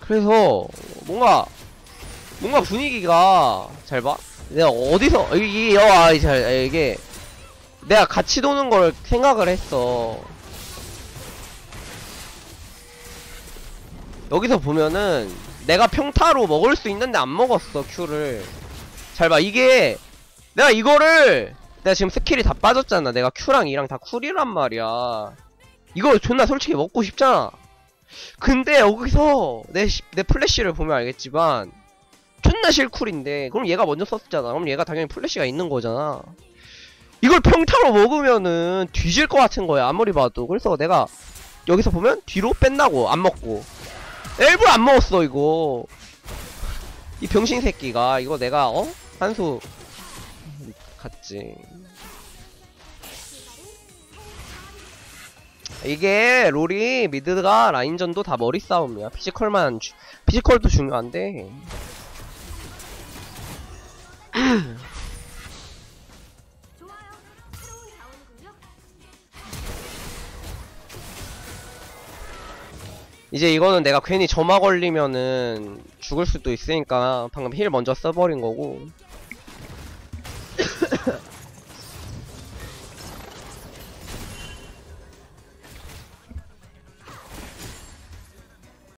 그래서 뭔가 뭔가 분위기가 잘 봐. 내가 어디서 이게 아, 잘 이게 내가 같이 도는 걸 생각을 했어. 여기서 보면은 내가 평타로 먹을 수 있는데 안 먹었어 큐를. 잘 봐. 이게 내가 이거를 내가 지금 스킬이 다 빠졌잖아. 내가 큐랑 이랑 다 쿨이란 말이야. 이거 존나 솔직히 먹고 싶잖아. 근데 여기서 내, 시- 내 플래시를 보면 알겠지만 존나 실쿨인데 그럼 얘가 먼저 썼잖아. 그럼 얘가 당연히 플래시가 있는 거잖아. 이걸 평타로 먹으면은 뒤질 것 같은 거야. 아무리 봐도. 그래서 내가 여기서 보면 뒤로 뺀다고 안 먹고 일부러 안 먹었어 이거. 이 병신 새끼가 이거 내가 어 한수 갔지. 이게 롤이 미드가 라인전도 다 머리 싸움이야. 피지컬만 주- 피지컬도 중요한데. 이제 이거는 내가 괜히 점화 걸리면은 죽을 수도 있으니까 방금 힐 먼저 써버린 거고